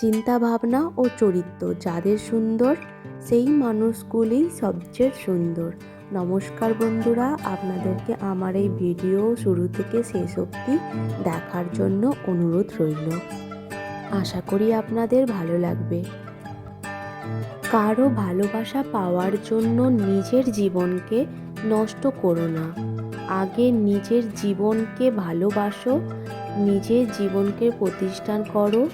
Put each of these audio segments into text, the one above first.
চিন্তাভাবনা ও চরিত্র যাদের সুন্দর, সেই মানুষগুলি সবচেয়ে সুন্দর। নমস্কার বন্ধুরা, আপনাদেরকে আমার এই ভিডিও শুরু থেকে শেষ অবধি দেখার জন্য অনুরোধ রইল। আশা করি আপনাদের ভালো লাগবে। কারও ভালোবাসা পাওয়ার জন্য নিজের জীবনকে নষ্ট করো না। আগে নিজের জীবনকে ভালোবাসো, নিজের জীবনকে প্রতিষ্ঠান করো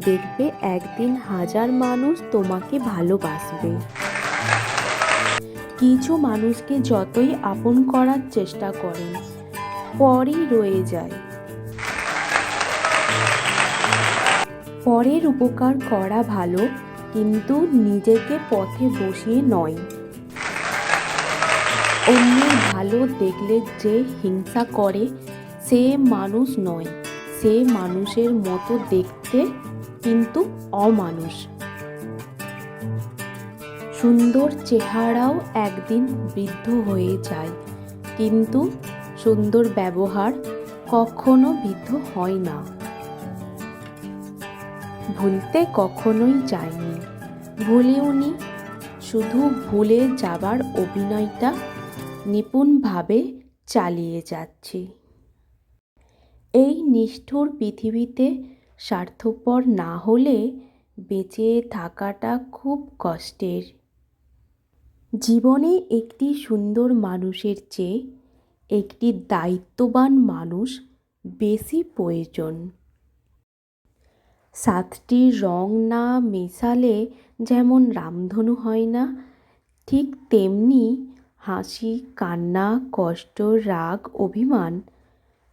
দেখবে একদিন হাজার মানুষ তোমাকে ভালোবাসবে। কিছু মানুষকে যতই আপন করার চেষ্টা করেন, পরই রয়ে যায়। পরের উপকার করা ভালো, কিন্তু নিজেকে পথে বসিয়ে নয়। অন্যের ভালো দেখলে যে হিংসা করে, সে মানুষ নয়। সে মানুষের মতো দেখতে কিন্তু অমানুষ। সুন্দর চেহারাও একদিন বৃদ্ধ হয়ে যায়, কিন্তু সুন্দর ব্যবহার কখনো বৃদ্ধ হয় না। ভুলতে কখনোই যায়নি। ভুলেওনি শুধু ভুলে যাবার অভিনয়টা নিপুণভাবে চালিয়ে যাচ্ছি। এই নিষ্ঠুর পৃথিবীতে স্বার্থপর না হলে বেঁচে থাকাটা খুব কষ্টের। জীবনে একটি সুন্দর মানুষের চেয়ে একটি দায়িত্ববান মানুষ বেশি প্রয়োজন। সাতটি রং না মেশালে যেমন রামধনু হয় না, ঠিক তেমনি হাসি, কান্না, কষ্ট, রাগ, অভিমান,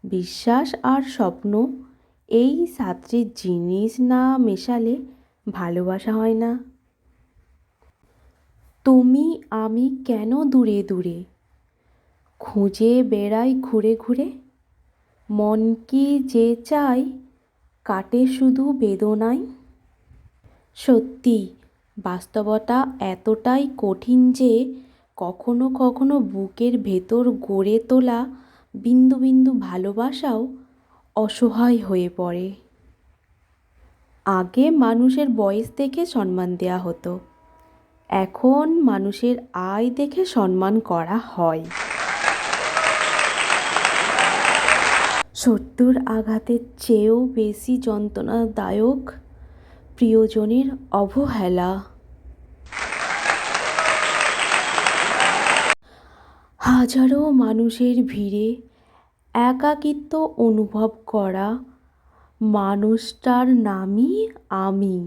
বিশ্বাস আর স্বপ্ন এই সাতটি জিনিস না মেশালে ভালোবাসা হয় না। তুমি, আমি কেন দূরে দূরে? খুঁজে বেড়াই ঘুরে ঘুরে? মন কি যে চাই কাটে শুধু বেদনায় সত্যি, বাস্তবতা এতটাই কঠিন যে কখনো কখনো বুকের ভেতর গড়ে তোলা বিন্দু বিন্দু ভালোবাসাও অসহায় হয়ে পড়ে। আগে মানুষের বয়স দেখে সম্মান দেওয়া হতো। এখন মানুষের আয় দেখে সম্মান করা হয়। শত্রুর আঘাতের চেয়েও বেশি যন্ত্রণাদায়ক প্রিয়জনের অবহেলা। হাজারো মানুষের ভিড়ে একাকিত্ব অনুভব করা মানুষটার নামই আমি।